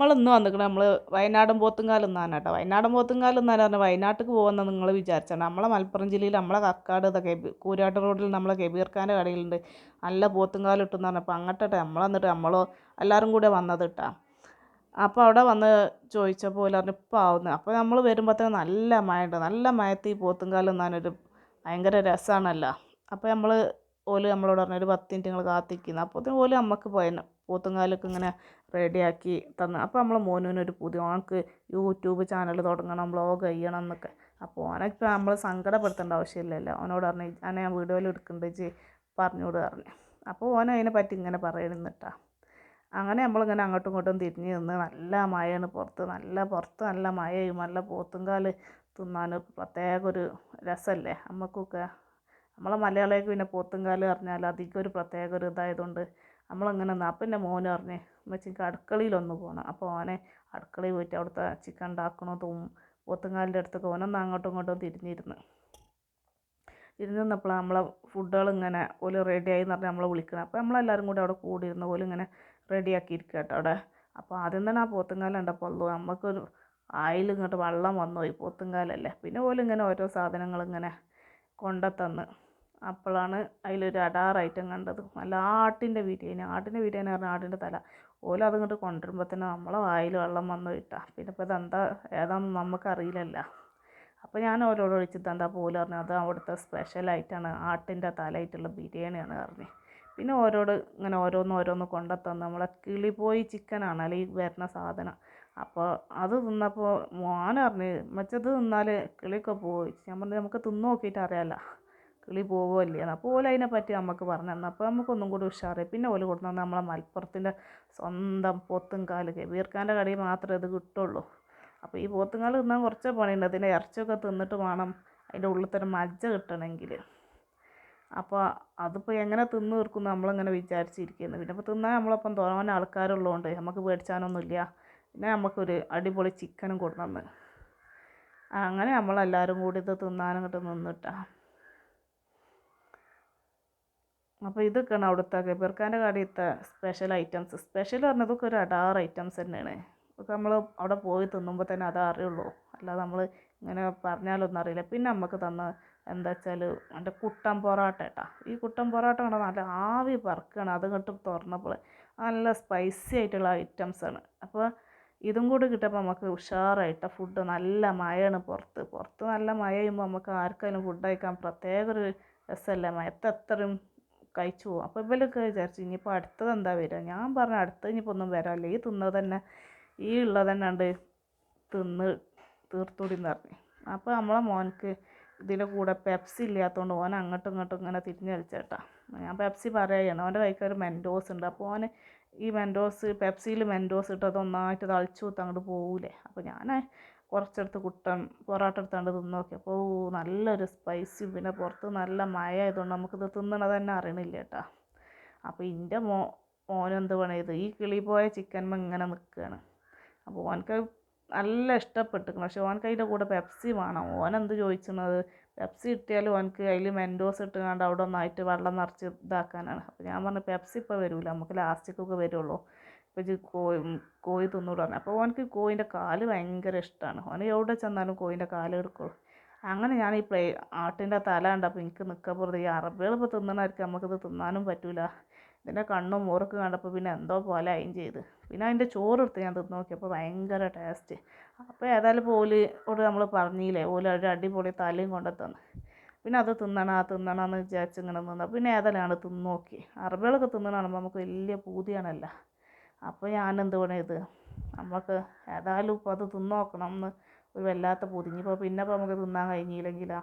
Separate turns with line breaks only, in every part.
നമ്മൾ ഇന്ന് നമ്മൾ വയനാടൻ പോത്തുങ്കാൽ ആണ് കേട്ടോ വയനാടൻ പോത്തുങ്കാൽ എന്നാണ് പറഞ്ഞാൽ വയനാട്ടിലേക്ക് പോകുന്ന നിങ്ങൾ വിചാരിച്ചാണ് നമ്മളെ മലപ്പുറം ജില്ലയിൽ നമ്മളെ കക്കാട് ഇതൊക്കെ കൂരാട്ട് റോഡിൽ നമ്മളെ കെബീർക്കാന്റെ കടയിലുണ്ട്. നല്ല പോത്തുങ്കാൽ കിട്ടുമെന്ന് പറഞ്ഞപ്പോൾ അങ്ങോട്ടെ നമ്മൾ വന്നിട്ട് നമ്മളോ എല്ലാവരും കൂടെ വന്നത് കേട്ടോ അപ്പോൾ അവിടെ വന്ന് ചോദിച്ചപ്പോൾ പറഞ്ഞു ഇപ്പോൾ ആവുന്നു. അപ്പോൾ നമ്മൾ വരുമ്പോഴത്തേക്ക് നല്ല മഴ ഉണ്ട് നല്ല മഴത്ത് ഈ പോത്തുങ്കാൽ എന്നാനൊരു ഭയങ്കര രസമാണല്ലോ അപ്പോൾ നമ്മൾ ഓൽ നമ്മളോട് പറഞ്ഞു ഒരു പത്ത് മിനിറ്റ് നിങ്ങൾ കാത്തിരിക്കുന്നു അപ്പോൾ ഓൽ നമുക്ക് പോയെന്ന് പോത്തുങ്കാലൊക്കെ ഇങ്ങനെ റെഡിയാക്കി തന്ന്. അപ്പോൾ നമ്മൾ മോനുവിനൊരു പുതിയ ഓനക്ക് യൂട്യൂബ് ചാനൽ തുടങ്ങണം ബ്ലോഗ് ചെയ്യണം എന്നൊക്കെ അപ്പോൾ ഓനൊക്കെ നമ്മൾ സങ്കടപ്പെടുത്തേണ്ട ആവശ്യമില്ലല്ലോ. ഓനോട് പറഞ്ഞു ഞാൻ ഞാൻ വീഡിയോയിൽ എടുക്കേണ്ടത് പറഞ്ഞോട് പറഞ്ഞു. അപ്പോൾ ഓന അതിനെ പറ്റി ഇങ്ങനെ പറയണമെന്നിട്ടാ അങ്ങനെ നമ്മളിങ്ങനെ അങ്ങോട്ടും ഇങ്ങോട്ടും തിരിഞ്ഞ് നിന്ന് നല്ല മഴയാണ് പുറത്ത്. നല്ല പുറത്ത് നല്ല മഴയും നല്ല പോത്തുംകാൽ തിന്നാൻ പ്രത്യേക ഒരു രസമല്ലേ നമുക്കൊക്കെ നമ്മളെ മലയാളികൾക്ക് പിന്നെ പോത്തുംകാൽ പറഞ്ഞാൽ അധികം ഒരു പ്രത്യേക ഒരു ഇതായതുകൊണ്ട് നമ്മളിങ്ങനെ നിന്ന് അപ്പം എന്റെ മോന് പറഞ്ഞ് ഉമ്മച്ചിക്ക് അടുക്കളയിലൊന്ന് പോകണം അപ്പോൾ ഓനെ അടുക്കളയിൽ പോയിട്ട് അവിടുത്തെ ചിക്കൻ ഉണ്ടാക്കണതും പോത്തുങ്കാലിന്റെ അടുത്തൊക്കെ ഓനൊന്ന് അങ്ങോട്ടും ഇങ്ങോട്ടും തിരിഞ്ഞിരുന്ന്. ഇരുന്ന് നിന്നപ്പോൾ നമ്മളെ ഫുഡുകൾ ഇങ്ങനെ ഓൽ റെഡിയായി എന്ന് പറഞ്ഞാൽ നമ്മളെ വിളിക്കണം. അപ്പോൾ നമ്മളെല്ലാവരും കൂടി അവിടെ കൂടിയിരുന്ന പോലെ ഇങ്ങനെ റെഡിയാക്കി ഇരിക്കുക കേട്ടോ അവിടെ. അപ്പോൾ ആദ്യം തന്നെ ആ പോത്തുങ്കാലം കണ്ടപ്പോൾ ഉള്ളു നമുക്കൊരു ആയിൽ ഇങ്ങോട്ട് വെള്ളം വന്നു പോയി പോത്തുങ്കാലല്ലേ പിന്നെ ഓൽ ഇങ്ങനെ ഓരോ സാധനങ്ങൾ ഇങ്ങനെ കൊണ്ടുത്തന്ന്. അപ്പോഴാണ് അതിലൊരു ഐറ്റം കണ്ടത്. നല്ല ആട്ടിന്റെ ബിരിയാണി. ആട്ടിന്റെ ബിരിയാണി പറഞ്ഞാൽ ആട്ടിന്റെ തല. ഓല അതിങ്ങോട്ട് കൊണ്ടുവരുമ്പോൾ തന്നെ നമ്മളെ വായിൽ വെള്ളം വന്നു കിട്ടുക പിന്നെ ഇപ്പോൾ ഇതെന്താ ഏതാണെന്ന് നമുക്കറിയില്ലല്ലോ. അപ്പോൾ ഞാൻ ഓരോട് വിളിച്ചിട്ട് എന്താ പോലെ പറഞ്ഞു? അത് അവിടുത്തെ സ്പെഷ്യലായിട്ടാണ് ആട്ടിന്റെ തലയായിട്ടുള്ള ബിരിയാണിയാണ് പറഞ്ഞു. പിന്നെ ഓരോട് ഇങ്ങനെ ഓരോന്ന് ഓരോന്ന് കൊണ്ടെത്തന്ന് നമ്മളെ കിളിപോയി ചിക്കനാണ് അല്ലെങ്കിൽ വരുന്ന സാധനം. അപ്പോൾ അത് തിന്നപ്പോൾ മോൻ പറഞ്ഞു മറ്റത് തിന്നാൽ കിളിയൊക്കെ പോയി. ഞാൻ പറഞ്ഞു നമുക്ക് തിന്ന് നോക്കിയിട്ട് അറിയാമല്ലോ കിളി പോവുമല്ലേ അപ്പോൾ ഓല അതിനെ പറ്റി നമുക്ക് പറഞ്ഞു തന്നു. അപ്പോൾ നമുക്കൊന്നും കൂടി ഉഷാറായി. പിന്നെ ഓൽ കൊടുത്തു നമ്മളെ മലപ്പുറത്തിന്റെ സ്വന്തം പോത്തുംകാൽ കബീർഖാന്റെ കടയിൽ മാത്രമേ ഇത് കിട്ടുള്ളൂ. അപ്പോൾ ഈ പോത്തുംകാൽ തിന്നാൻ കുറച്ച് പണിയുണ്ട്. അതിന്റെ ഇറച്ചിയൊക്കെ തിന്നിട്ട് വേണം അതിന്റെ ഉള്ളിൽ മജ്ജ കിട്ടണമെങ്കിൽ അപ്പോൾ അതിപ്പോൾ എങ്ങനെ തിന്ന് തീർക്കും നമ്മളിങ്ങനെ വിചാരിച്ചിരിക്കുന്നു. പിന്നെ ഇപ്പോൾ തിന്നാൻ നമ്മളപ്പം തോന്നാൻ ആൾക്കാരുള്ളതുകൊണ്ട് നമുക്ക് പേടിച്ചാനൊന്നുമില്ല. പിന്നെ നമുക്കൊരു അടിപൊളി ചിക്കനും കൊണ്ടുവന്ന് അങ്ങനെ നമ്മളെല്ലാവരും കൂടി ഇത് തിന്നാനും കിട്ടും നിന്നിട്ടാ. അപ്പോൾ ഇതൊക്കെയാണ് അവിടുത്തെ ഗബീർഖാന്റെ കടയിലത്തെ സ്പെഷ്യൽ ഐറ്റംസ് സ്പെഷ്യൽ പറഞ്ഞതൊക്കെ ഒരു അടാറ് ഐറ്റംസ് തന്നെയാണ്. ഒക്കെ നമ്മൾ അവിടെ പോയി തിന്നുമ്പോൾ തന്നെ അത് അറിയുള്ളൂ അല്ലാതെ നമ്മൾ ഇങ്ങനെ പറഞ്ഞാലൊന്നും അറിയില്ല. പിന്നെ നമുക്ക് തന്ന എന്താ വെച്ചാൽ എന്റെ കുട്ടൻ പൊറോട്ട ഏട്ടാ ഈ കുട്ടൻ പൊറോട്ട കണ്ട നല്ല ആവി പറക്കുകയാണ് അത് ഇങ്ങോട്ട് തുറന്നപ്പോൾ നല്ല സ്പൈസി ആയിട്ടുള്ള ഐറ്റംസാണ് അപ്പോൾ ഇതും കൂടി കിട്ടിയപ്പോൾ നമുക്ക് ഉഷാറായിട്ട് ഫുഡ് നല്ല മഴയാണ് പുറത്ത്. പുറത്ത് നല്ല മഴ ചെയ്യുമ്പോൾ നമുക്ക് ആർക്കായാലും ഫുഡ് കഴിക്കാൻ പ്രത്യേക ഒരു രസമല്ലേ എത്രയും കഴിച്ചു പോകും. അപ്പോൾ ഇവലൊക്കെ വിചാരിച്ചു ഇനിയിപ്പോൾ അടുത്തത് എന്താ വരിക? ഞാൻ പറഞ്ഞു അടുത്തത് ഇനിയിപ്പോൾ ഒന്നും വരാനില്ല ഈ തിന്നത് തന്നെ ഈ ഉള്ളത് തന്നെ ഉണ്ട് തിന്ന് തീർത്തൂടി എന്ന് പറഞ്ഞു. അപ്പോൾ നമ്മളെ മോനക്ക് ഇതിന്റെ കൂടെ പെപ്സി ഇല്ലാത്തതുകൊണ്ട് ഓൻ അങ്ങോട്ടും ഇങ്ങോട്ടും ഇങ്ങനെ തിരിഞ്ഞ് കളിച്ചേട്ടാ ഞാൻ പെപ്സി പറയുകയാണ് ഓന്റെ കൈക്ക് ഒരു മെൻഡോസ് ഉണ്ട്. അപ്പോൾ ഓന് ഈ മെൻഡോസ് പെപ്സിയിൽ മെൻഡോസ് ഇട്ടത് ഒന്നായിട്ട് തളിച്ചു കൂത്ത് അങ്ങോട്ട് പോകൂലേ അപ്പോൾ ഞാൻ കുറച്ചെടുത്ത് കുട്ടൻ പൊറോട്ട എടുത്താണ്ട് തിന്ന് നോക്കി അപ്പോൾ നല്ലൊരു സ്പൈസി പിന്നെ പുറത്ത് നല്ല മഴ ആയതുകൊണ്ട് നമുക്കിത് തിന്നണത് തന്നെ അറിയണില്ല കേട്ടോ. അപ്പോൾ എന്റെ മോ മോനെന്ത് പണിയത് ഈ കിളി പോയ ചിക്കൻ ഇങ്ങനെ നിൽക്കുകയാണ് അപ്പോൾ ഓനക്ക് നല്ല ഇഷ്ടപ്പെട്ടിരിക്കണം. പക്ഷെ ഓനക്ക് അതിന്റെ കൂടെ പെപ്സി വേണം. ഓനെന്ത് ചോദിച്ചത് പെപ്സി കിട്ടിയാലും ഓനക്ക് അതിൽ മെൻഡോസ് ഇട്ടുകൊണ്ട് അവിടെ ഒന്നായിട്ട് വെള്ളം നിറച്ച് ഇതാക്കാനാണ്. അപ്പോൾ ഞാൻ പറഞ്ഞു പെപ്സി ഇപ്പോൾ വരില്ല നമുക്ക് ലാസ്റ്റിക്കൊക്കെ വരുള്ളൂ. ഇപ്പോൾ കോയി കോഴി കോഴി പറഞ്ഞു. അപ്പോൾ ഓനക്ക് കോഴീന്റെ കാൽ ഭയങ്കര ഇഷ്ടമാണ് ഓന് എവിടെ ചെന്നാലും കോഴീന്റെ കാൽ എടുക്കുള്ളൂ. അങ്ങനെ ഞാൻ ഈ പ്ലേ ആട്ടിന്റെ തല കണ്ടപ്പോൾ എനിക്ക് നിൽക്കാൻ പുറത്ത് ഈ അറബികൾ ഇപ്പോൾ തിന്നണമായിരിക്കും നമുക്കിത് തിന്നാനും പറ്റില്ല ഇതിന്റെ കണ്ണും മോറൊക്കെ കണ്ടപ്പോൾ പിന്നെ എന്തോ പോലെ ആയും ചെയ്ത്. പിന്നെ അതിന്റെ ചോറെടുത്ത് ഞാൻ തിന്ന് നോക്കിയപ്പോൾ ഭയങ്കര ടേസ്റ്റ്. അപ്പോൾ ഏതായാലും ഓട് നമ്മൾ പറഞ്ഞില്ലേ ഓൽ ഒരു അടിപൊളി തലയും കൊണ്ട് പിന്നെ അത് തിന്നണം ആ തിന്നണം എന്ന് വിചാരിച്ച് ഇങ്ങനെ പിന്നെ ഏതായാലും ആണ് തിന്ന് നോക്കി. അറബികളൊക്കെ തിന്നണ നമുക്ക് വലിയ പൂതിയാണല്ലോ. അപ്പോൾ ഞാൻ എന്ത് പണിയത് നമുക്ക് ഏതായാലും ഇപ്പോൾ അത് തിന്ന് നോക്കണം എന്ന് ഒരു വല്ലാത്ത പൂതി. പിന്നെ ഇപ്പോൾ നമുക്ക് തിന്നാൻ കഴിഞ്ഞില്ലെങ്കിലാ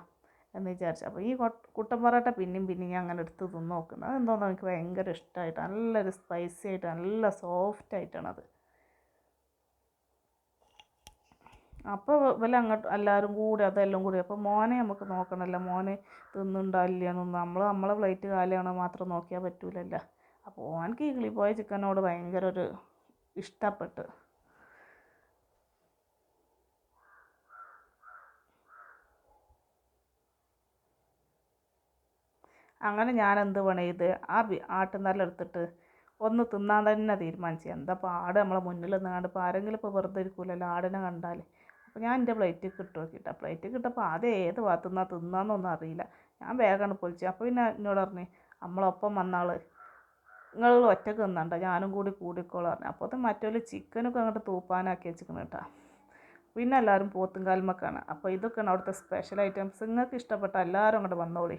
എന്ന് വിചാരിച്ചു. അപ്പോൾ ഈ കുട്ടൻ പൊറോട്ട പിന്നെയും പിന്നെയും ഞാൻ അങ്ങനെ എടുത്ത് തിന്ന് നോക്കുന്നത് അതെന്തോന്നോ എനിക്ക് ഭയങ്കര ഇഷ്ടമായിട്ട് നല്ലൊരു സ്പൈസി ആയിട്ട് നല്ല സോഫ്റ്റ് ആയിട്ടാണ് അത്. അപ്പോൾ ഇവല അങ്ങോട്ട് എല്ലാവരും കൂടി അതെല്ലാം കൂടി. അപ്പോൾ മോനെ നമുക്ക് നോക്കണമല്ലോ മോനെ തിന്നുണ്ടാവില്ലെന്നൊന്നും നമ്മൾ നമ്മളെ പ്ലേറ്റ് കാലിയാണോ മാത്രം നോക്കിയാൽ പറ്റൂലല്ലോ. അപ്പോൾ ഓനക്ക് ഈ കിളിപ്പോയ ചിക്കനോട് ഭയങ്കര ഒരു ഇഷ്ടപ്പെട്ട്. അങ്ങനെ ഞാൻ എന്ത് പണി ചെയ്ത് ആ ബി ആട്ടുന്നല്ല എടുത്തിട്ട് ഒന്ന് തിന്നാൻ തന്നെ തീരുമാനിച്ചു. എന്താ ഇപ്പോൾ ആട് നമ്മളെ മുന്നിൽ നിന്നാണ്ട് ഇപ്പോൾ ആരെങ്കിലും ഇപ്പോൾ വെറുതെ ഇരിക്കൂലല്ലോ ആടിനെ കണ്ടാൽ അപ്പോൾ ഞാൻ എന്റെ പ്ലേറ്റിൽ ഇട്ട് നോക്കിയിട്ടാ പ്ലേറ്റിൽ കിട്ടപ്പോൾ ആദ്യം ഏത് ഭാഗത്തു നിന്നാണ് തിന്നാന്നൊന്നും അറിയില്ല. ഞാൻ വേഗമാണ് പൊളിച്ചു. അപ്പോൾ പിന്നെ എന്നോട് പറഞ്ഞു നമ്മളൊപ്പം വന്നാൾ നിങ്ങൾ ഒറ്റയ്ക്ക് നിന്നണ്ട ഞാനും കൂടി കൂടിക്കോളാം പറഞ്ഞു. അപ്പോൾ മറ്റൊരു ചിക്കനൊക്കെ അങ്ങോട്ട് തൂപ്പാനാക്കി വെച്ചിരിക്കണം കേട്ടോ. പിന്നെ എല്ലാവരും പോത്തും കാൽമക്കാണ്. അപ്പോൾ ഇതൊക്കെയാണ് അവിടുത്തെ സ്പെഷ്യൽ ഐറ്റംസ് നിങ്ങൾക്ക് ഇഷ്ടപ്പെട്ട എല്ലാവരും അങ്ങോട്ട് വന്നോളി.